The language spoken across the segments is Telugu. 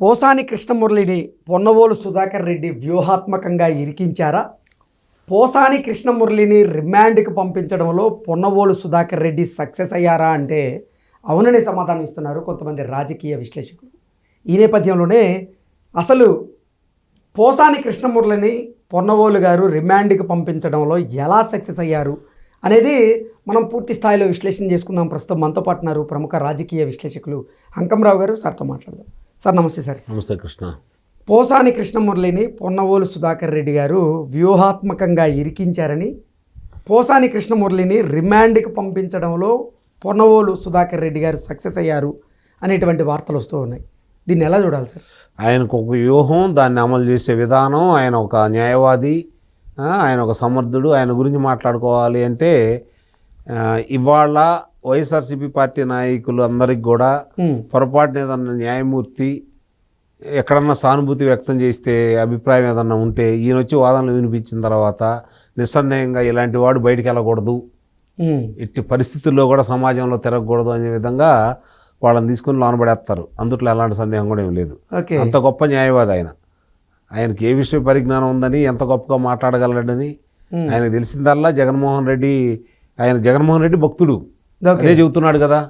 పోసాని కృష్ణమురళిని పొన్నవోలు సుధాకర్ రెడ్డి వ్యూహాత్మకంగా ఇరికించారా? పోసాని కృష్ణమురళిని రిమాండ్కి పంపించడంలో పొన్నవోలు సుధాకర్ రెడ్డి సక్సెస్ అయ్యారా అంటే అవుననే సమాధానం ఇస్తున్నారు కొంతమంది రాజకీయ విశ్లేషకులు. ఈ నేపథ్యంలోనే అసలు పోసాని కృష్ణమురళిని పొన్నవోలు గారు రిమాండ్కి పంపించడంలో ఎలా సక్సెస్ అయ్యారు అనేది మనం పూర్తి స్థాయిలో విశ్లేషణ చేసుకుందాం. ప్రస్తుతం మనతో పాటున్నారు ప్రముఖ రాజకీయ విశ్లేషకులు అంకంరావు గారు సార్తో మాట్లాడదాం. సార్ నమస్తే సార్. నమస్తే కృష్ణ. పోసాని కృష్ణమురళిని పొన్నవోలు సుధాకర్ రెడ్డి గారు వ్యూహాత్మకంగా ఇరికించారని పోసాని కృష్ణమురళిని రిమాండ్కి పంపించడంలో పొన్నవోలు సుధాకర్ రెడ్డి గారు సక్సెస్ అయ్యారు అనేటువంటి వార్తలు వస్తూ ఉన్నాయి. దీన్ని ఎలా చూడాలి సార్? ఆయనకు ఒక వ్యూహం దాన్ని అమలు చేసే విధానం ఆయన ఒక న్యాయవాది ఆయన ఒక సమర్థుడు ఆయన గురించి మాట్లాడుకోవాలి అంటే ఇవాళ వైఎస్ఆర్సీపీ పార్టీ నాయకులు అందరికి కూడా పొరపాటున ఏదన్నా న్యాయమూర్తి ఎక్కడన్నా సానుభూతి వ్యక్తం చేస్తే అభిప్రాయం ఏదన్నా ఉంటే ఈయన వచ్చి వాదనలు వినిపించిన తర్వాత నిస్సందేహంగా ఇలాంటి వాడు బయటికి వెళ్ళకూడదు. ఎట్టి పరిస్థితుల్లో కూడా సమాజంలో తిరగకూడదు అనే విధంగా వాళ్ళని తీసుకుని లోనబడేస్తారు. అందుట్లో ఎలాంటి సందేహం కూడా ఏం లేదు. అంత గొప్ప న్యాయవాది ఆయన. ఆయనకి ఏ విషయ పరిజ్ఞానం ఉందని ఎంత గొప్పగా మాట్లాడగలడని ఆయనకు తెలిసిందల్లా జగన్మోహన్ రెడ్డి ఆయన జగన్మోహన్ రెడ్డి భక్తుడు. అదే చెబుతున్నాడు కదా.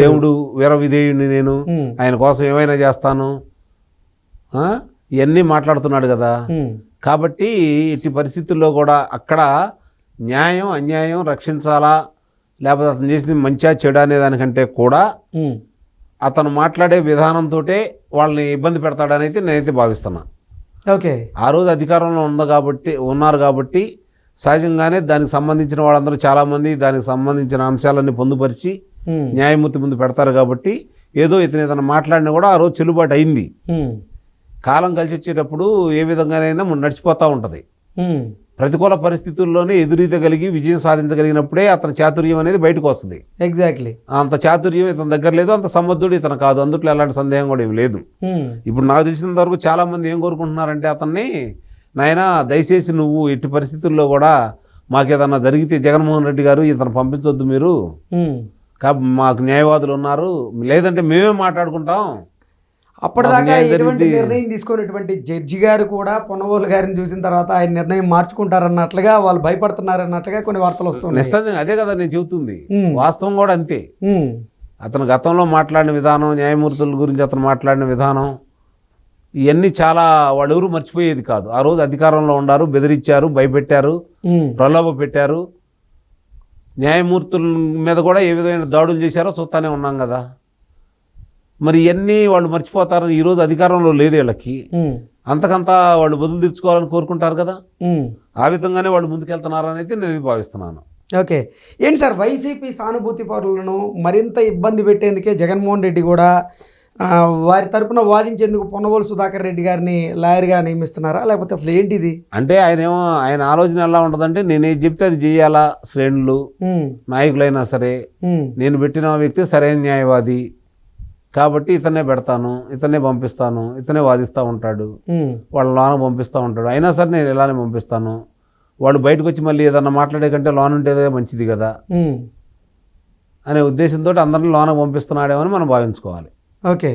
దేవుడు వీర విధేయుడిని నేను ఆయన కోసం ఏమైనా చేస్తాను? ఇవన్నీ మాట్లాడుతున్నాడు కదా. కాబట్టి ఇట్టి పరిస్థితుల్లో కూడా అక్కడ న్యాయం అన్యాయం రక్షించాలా? లేకపోతే అతను చేసింది మంచిగా చెడు అనే దానికంటే కూడా అతను మాట్లాడే విధానంతో వాళ్ళని ఇబ్బంది పెడతాడని అయితే నేనైతే భావిస్తున్నా. ఓకే. ఆ రోజు అధికారంలో ఉంది కాబట్టి ఉన్నారు కాబట్టి సహజంగానే దానికి సంబంధించిన వాళ్ళందరూ చాలామంది దానికి సంబంధించిన అంశాలన్నీ పొందుపరిచి న్యాయమూర్తి ముందు పెడతారు కాబట్టి ఏదో ఇతను ఏదైనా మాట్లాడినా కూడా ఆ రోజు చెల్లుబాటు అయింది. కాలం కలిసి వచ్చేటప్పుడు ఏ విధంగానైనా ముందు నడిచిపోతూ ఉంటుంది. ప్రతికూల పరిస్థితుల్లోనే ఎదురీతగలిగి విజయం సాధించగలిగినప్పుడే అతని చాతుర్యం అనేది బయటకు వస్తుంది. ఎగ్జాక్ట్లీ అంత చాతుర్యం ఇతని దగ్గర లేదు అంత సమర్థుడు ఇతను కాదు. అందుట్లో ఎలాంటి సందేహం కూడా ఏం లేదు. ఇప్పుడు నాకు తెలిసినంత వరకు చాలామంది ఏం కోరుకుంటున్నారంటే అతన్ని నాయన దయచేసి నువ్వు ఎట్టి పరిస్థితుల్లో కూడా మాకేదన్నా జరిగితే జగన్మోహన్ రెడ్డి గారు ఇతను పంపించొద్దు మీరు. ఉమ్. కా మాకు న్యాయవాదులు ఉన్నారు. లేదంటే మేమే మాట్లాడుకుంటాం. అప్పటిదాకా మాకు ఎటువంటి. నిర్ణయం తీసుకున్నటువంటి జడ్జి గారు కూడా పొన్నవోలు గారిని చూసిన తర్వాత ఆయన నిర్ణయం మార్చుకుంటారన్నట్లుగా వాళ్ళు భయపడుతున్నారన్నట్లుగా కొన్ని వార్తలు వస్తున్నాయి. అదే కదా నేను చెబుతుంది. వాస్తవం కూడా అంతే. అతను గతంలో మాట్లాడిన విధానం న్యాయమూర్తుల గురించి అతను మాట్లాడిన విధానం ఇవన్నీ చాలా వాళ్ళెవరూ మర్చిపోయేది కాదు. ఆ రోజు అధికారంలో ఉన్నారు బెదిరించారు భయపెట్టారు ప్రలోభ పెట్టారు. న్యాయమూర్తుల మీద కూడా ఏ విధమైన దాడులు చేశారో చూస్తానే ఉన్నాం కదా. మరి ఇవన్నీ వాళ్ళు మర్చిపోతారు ఈరోజు అధికారంలో లేదు వీళ్ళకి. అంతకంతా వాళ్ళు బదులు తీర్చుకోవాలని కోరుకుంటారు కదా. ఆ విధంగానే వాళ్ళు ముందుకెళ్తున్నారని అయితే నేను భావిస్తున్నాను. ఓకే. ఏంటి సార్ వైసీపీ సానుభూతి పరులను మరింత ఇబ్బంది పెట్టేందుకే జగన్మోహన్ రెడ్డి కూడా వారి తరపున వాదించేందుకు పొన్నవోలు సుధాకర్ రెడ్డి గారిని లాయర్గా నియమిస్తున్నారా? లేకపోతే అసలు ఏంటిది? అంటే ఆయన ఏమో ఆయన ఆలోచన ఎలా ఉంటుందంటే నేను ఏది చెప్తే అది చేయాలా శ్రేణులు నాయకులైనా సరే నేను పెట్టిన వ్యక్తి సరైన న్యాయవాది. కాబట్టి ఇతనే పెడతాను ఇతనే పంపిస్తాను ఇతనే వాదిస్తూ ఉంటాడు. వాళ్ళ లోన పంపిస్తూ ఉంటాడు. అయినా సరే నేను ఇలానే పంపిస్తాను. వాళ్ళు బయటకు వచ్చి మళ్ళీ ఏదన్నా మాట్లాడే కంటే లోన్ ఉంటేదే మంచిది కదా. అనే ఉద్దేశంతో అందరిని లోన పంపిస్తున్నాడేమో అని మనం భావించుకోవాలి. ఓకే.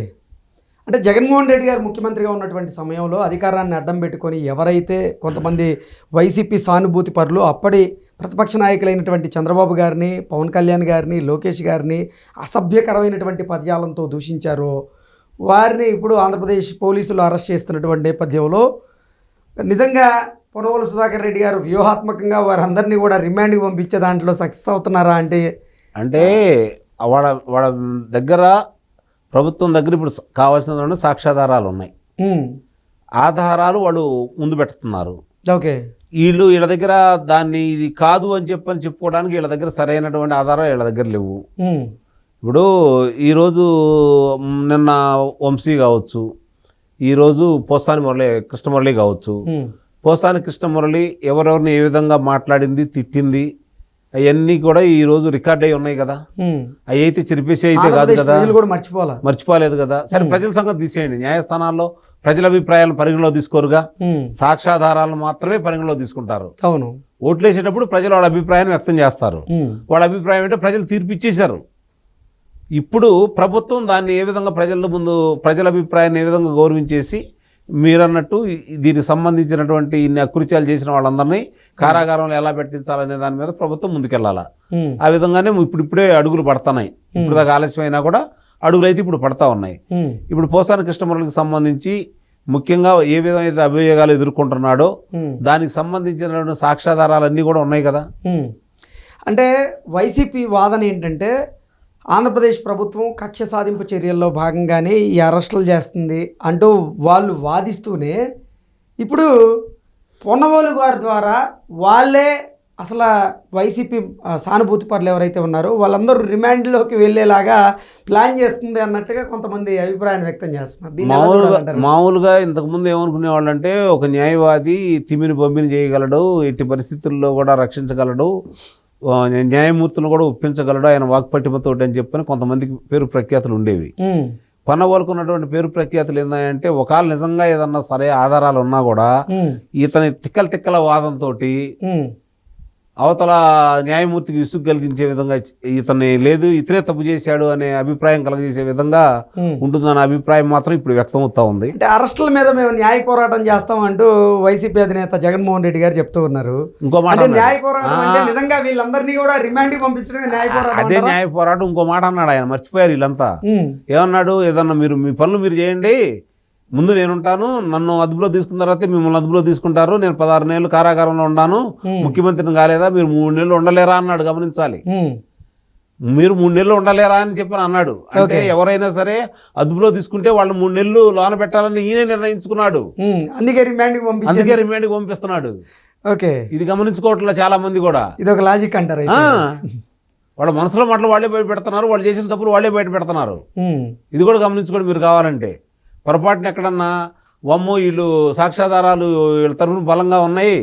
అంటే జగన్మోహన్ రెడ్డి గారు ముఖ్యమంత్రిగా ఉన్నటువంటి సమయంలో అధికారాన్ని అడ్డం పెట్టుకొని ఎవరైతే కొంతమంది వైసీపీ సానుభూతి పరులు అప్పటి ప్రతిపక్ష నాయకులైనటువంటి చంద్రబాబు గారిని పవన్ కళ్యాణ్ గారిని లోకేష్ గారిని అసభ్యకరమైనటువంటి పదజాలంతో దూషించారో వారిని ఇప్పుడు ఆంధ్రప్రదేశ్ పోలీసులు అరెస్ట్ చేస్తున్నటువంటి నేపథ్యంలో నిజంగా పొనవల సుధాకర్ రెడ్డి గారు వ్యూహాత్మకంగా వారందరినీ కూడా రిమాండ్కి పంపించే దాంట్లో సక్సెస్ అవుతున్నారా అంటే అంటే వాళ్ళ వాళ్ళ దగ్గర ప్రభుత్వం దగ్గర ఇప్పుడు కావాల్సిన సాక్ష్యాధారాలు ఉన్నాయి. ఆధారాలు వాళ్ళు ముందు పెడుతున్నారు. ఓకే. వీళ్ళు వీళ్ళ దగ్గర దాన్ని ఇది కాదు అని చెప్పని చెప్పుకోవడానికి వీళ్ళ దగ్గర సరైనటువంటి ఆధారాలు వీళ్ళ దగ్గర లేవు. ఇప్పుడు ఈరోజు నిన్న వంశీ కావచ్చు ఈరోజు పోసాని మురళి కృష్ణమురళి కావచ్చు. పోసాని కృష్ణమురళి ఎవరెవరిని ఏ విధంగా మాట్లాడింది తిట్టింది అవన్నీ కూడా ఈరోజు రికార్డ్ అయి ఉన్నాయి కదా. అవి అయితే చెరిపేసి అయితే కాదు కదా. మర్చిపోవాలా? మర్చిపోలేదు కదా. సరే ప్రజల సంగతి తీసేయండి. న్యాయస్థానాల్లో ప్రజల అభిప్రాయాలను పరిగణలో తీసుకోరుగా. సాక్ష్యాధారాలను మాత్రమే పరిగణలో తీసుకుంటారు. అవును. ఓట్లేసేటప్పుడు ప్రజలు వాళ్ళ అభిప్రాయాన్ని వ్యక్తం చేస్తారు. వాళ్ళ అభిప్రాయం ఏంటో ప్రజలు తీర్పు ఇచ్చేశారు. ఇప్పుడు ప్రభుత్వం దాన్ని ఏ విధంగా ప్రజల ముందు ప్రజల అభిప్రాయాన్ని ఏ విధంగా గౌరవించేసి మీరన్నట్టు దీనికి సంబంధించినటువంటి ఇన్ని అకృత్యాలు చేసిన వాళ్ళందరినీ కారాగారంలో ఎలా పెట్టించాలనే దాని మీద ప్రభుత్వం ముందుకెళ్ళాలా? ఆ విధంగానే ఇప్పుడు ఇప్పుడే అడుగులు పడుతున్నాయి. ఇప్పుడు దాకా ఆలస్యం అయినా కూడా అడుగులు అయితే ఇప్పుడు పడతా ఉన్నాయి. ఇప్పుడు పోసాని కృష్ణమురళికి సంబంధించి ముఖ్యంగా ఏ విధమైన అభియోగాలు ఎదుర్కొంటున్నాడో. దానికి సంబంధించిన సాక్ష్యాధారాలన్నీ కూడా ఉన్నాయి కదా. అంటే వైసీపీ వాదన ఏంటంటే ఆంధ్రప్రదేశ్ ప్రభుత్వం కక్ష సాధింపు చర్యల్లో భాగంగానే ఈ అరెస్టులు చేస్తుంది అంటూ వాళ్ళు వాదిస్తూనే ఇప్పుడు పొన్నవోలు గారి ద్వారా వాళ్ళే అసలు వైసీపీ సానుభూతి పరులు ఎవరైతే ఉన్నారో వాళ్ళందరూ రిమాండ్లోకి వెళ్ళేలాగా ప్లాన్ చేస్తుంది అన్నట్టుగా కొంతమంది అభిప్రాయాన్ని వ్యక్తం చేస్తున్నారు మామూలుగా? మామూలుగా ఇంతకుముందు ఏమనుకునేవాళ్ళు అంటే ఒక న్యాయవాది తిమిని బొమ్మిని చేయగలడు ఎట్టి పరిస్థితుల్లో కూడా రక్షించగలడు న్యాయమూర్తులను కూడా ఒప్పించగలడు? ఆయన వాక్పటిమతోటి అని చెప్పని కొంతమందికి పేరు ప్రఖ్యాతులు ఉండేవి. ఉమ్, పన్నవరకున్నటువంటి పేరు ప్రఖ్యాతులు ఏంటంటే ఒకవేళ నిజంగా ఏదన్నా సరే ఆధారాలు ఉన్నా కూడా ఇతని తిక్కల తిక్కల వాదంతో అవతల న్యాయమూర్తికి విసుగు కలిగించే విధంగా ఇతన్ని లేదు ఇతనే తప్పు చేశాడు అనే అభిప్రాయం కలిగజేసే విధంగా ఉమ్. ఉంటుందన్న అభిప్రాయం మాత్రం ఇప్పుడు వ్యక్తమవుతా ఉంది. అంటే అరెస్టుల మీద మేము న్యాయ పోరాటం చేస్తాం అంటూ వైసీపీ అధినేత జగన్మోహన్ రెడ్డి గారు చెప్తూ ఉన్నారు. ఇంకో మాట. న్యాయ పోరాటం అంటే నిజంగా వీళ్ళందరినీ కూడా రిమాండ్ పంపించడమే న్యాయ పోరాటం అదే? న్యాయ పోరాటం ఇంకో మాట అన్నాడు ఆయన మర్చిపోయారు వీళ్ళంతా. ఏమన్నాడు? ఏదన్నా మీరు మీ పనులు మీరు చేయండి. ముందు నేనుంటాను నన్ను అదుపులో తీసుకున్న తర్వాత మిమ్మల్ని అదుపులో తీసుకుంటారు. నేను పదహారు నెలలు కారాగారంలో ఉన్నాను. ముఖ్యమంత్రిని కాలేదా? మీరు మూడు నెలలు ఉండలేరా అన్నాడు గమనించాలి. మీరు మూడు నెలలు ఉండలేరా అని చెప్పి అన్నాడు. అంటే. ఎవరైనా సరే అదుపులో తీసుకుంటే వాళ్ళు మూడు నెలలు లోన పెట్టాలని ఈయనే నిర్ణయించుకున్నాడు. అందుకే రిమాండ్ అందుకే రిమాండ్కి పంపిస్తున్నాడు. ఓకే. ఇది గమనించుకోవట్లే చాలా మంది కూడా. ఇది ఒక లాజిక్ అంటారు. వాళ్ళ మనసులో మాటలు వాళ్ళే బయట పెడుతున్నారు వాళ్ళు చేసిన తప్పులు వాళ్ళే బయట పెడుతున్నారు. ఇది కూడా గమనించుకోండి మీరు కావాలంటే. పొరపాటున ఎక్కడన్నా వమ్మో వీళ్ళు సాక్ష్యాధారాలు వీళ్ళ తరఫున బలంగా ఉన్నాయి.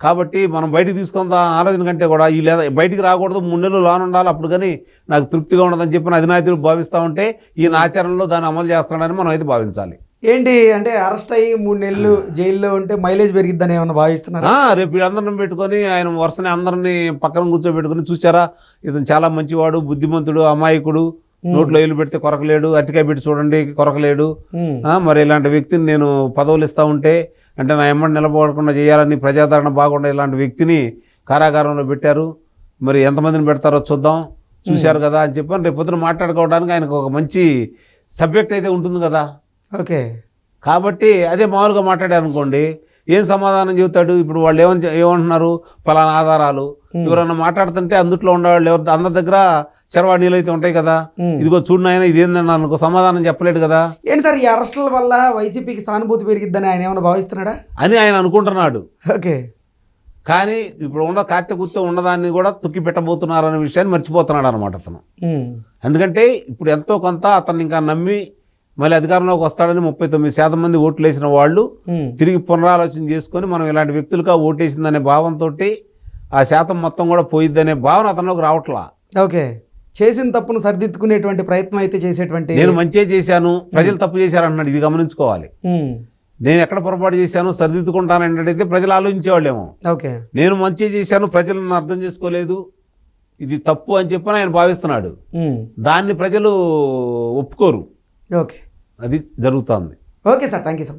కాబట్టి మనం బయటికి తీసుకుందా ఆలోచన కంటే కూడా వీళ్ళు ఏదో బయటికి రాకూడదు మూడు నెలలు లోన్ ఉండాలి అప్పుడు కానీ నాకు తృప్తిగా ఉండదని చెప్పిన అధినాయకులు భావిస్తూ ఉంటే ఈయన ఆచరణలో దాన్ని అమలు చేస్తున్నాడని మనం అయితే భావించాలి. ఏంటి అంటే అరెస్ట్ అయ్యి మూడు నెలలు జైల్లో ఉంటే మైలేజ్ పెరిగిద్దని ఏమన్నా భావిస్తున్నారు? రేపు వీళ్ళందరిని పెట్టుకొని ఆయన వరుసని అందరినీ పక్కన కూర్చోబెట్టుకొని చూసారా ఇతను చాలా మంచివాడు బుద్ధిమంతుడు అమాయకుడు. నోట్లో ఏలు పెడితే కొరకలేడు అట్టికాయ పెట్టి చూడండి కొరకలేడు. మరి ఇలాంటి వ్యక్తిని నేను పదవులు ఇస్తా ఉంటే అంటే నా ఎమ్మడి నిలబడకుండా చేయాలని ప్రజాదరణ బాగుండే ఇలాంటి వ్యక్తిని కారాగారంలో పెట్టారు. మరి ఎంతమందిని పెడతారో చూద్దాం. చూశారు కదా అని చెప్పని. రేపు పొద్దున మాట్లాడుకోవడానికి ఆయనకు ఒక మంచి సబ్జెక్ట్ అయితే ఉంటుంది కదా. ఓకే. కాబట్టి అదే మామూలుగా మాట్లాడారు అనుకోండి ఏం సమాధానం చెబుతాడు? ఇప్పుడు వాళ్ళు ఏమని ఏమంటున్నారు? పలానా ఆధారాలు. ఎవరన్నా మాట్లాడుతుంటే అందుట్లో ఉండేవాళ్ళు ఎవరు? అందరి దగ్గర చరవాణీలు అయితే ఉంటాయి కదా. ఇదిగో చూడు నాయన ఇదేందన్నా అనుకో సమాధానం చెప్పలేడు కదా. ఏంటి సార్ ఈ అరెస్టుల వల్ల వైసీపీకి సానుభూతి పెరిగిద్దని ఆయన ఏమైనా భావిస్తున్నాడా? అని ఆయన అనుకుంటున్నాడు. ఓకే. కానీ ఇప్పుడు ఉన్న కాత్య గుర్తు ఉన్నదాన్ని కూడా తొక్కి పెట్టబోతున్నారు అనే విషయాన్ని మర్చిపోతున్నాడు అనమాట అతను. ఎందుకంటే ఇప్పుడు ఎంతో కొంత అతన్ని ఇంకా నమ్మి మళ్ళీ అధికారంలోకి వస్తాడని ముప్పై తొమ్మిది శాతం మంది ఓట్లు వేసిన వాళ్ళు తిరిగి పునరాలోచన చేసుకొని మనం ఇలాంటి వ్యక్తులుగా ఓటేసిందనే భావంతో ఆ శాతం మొత్తం కూడా పోయిద్దనే భావన అతనిలోకి రావట్లా. ఓకే. చేసిన తప్పును సరిదిద్దుకునేటువంటి ప్రయత్నం అయితే చేసేటువంటి నేను మంచిగా చేశాను ప్రజలు తప్పు చేశారు అన్నాడు ఇది గమనించుకోవాలి. నేను ఎక్కడ పొరపాటు చేశాను సరిదిద్దుకుంటానంటే ప్రజలు ఆలోచించేవాళ్ళేమో. ఓకే. నేను మంచిగా చేశాను ప్రజలు నన్ను అర్థం చేసుకోలేదు ఇది తప్పు అని చెప్పని ఆయన భావిస్తున్నాడు. దాన్ని ప్రజలు ఒప్పుకోరు. ఓకే. అది జరుగుతుంది. Okay sir thank you so much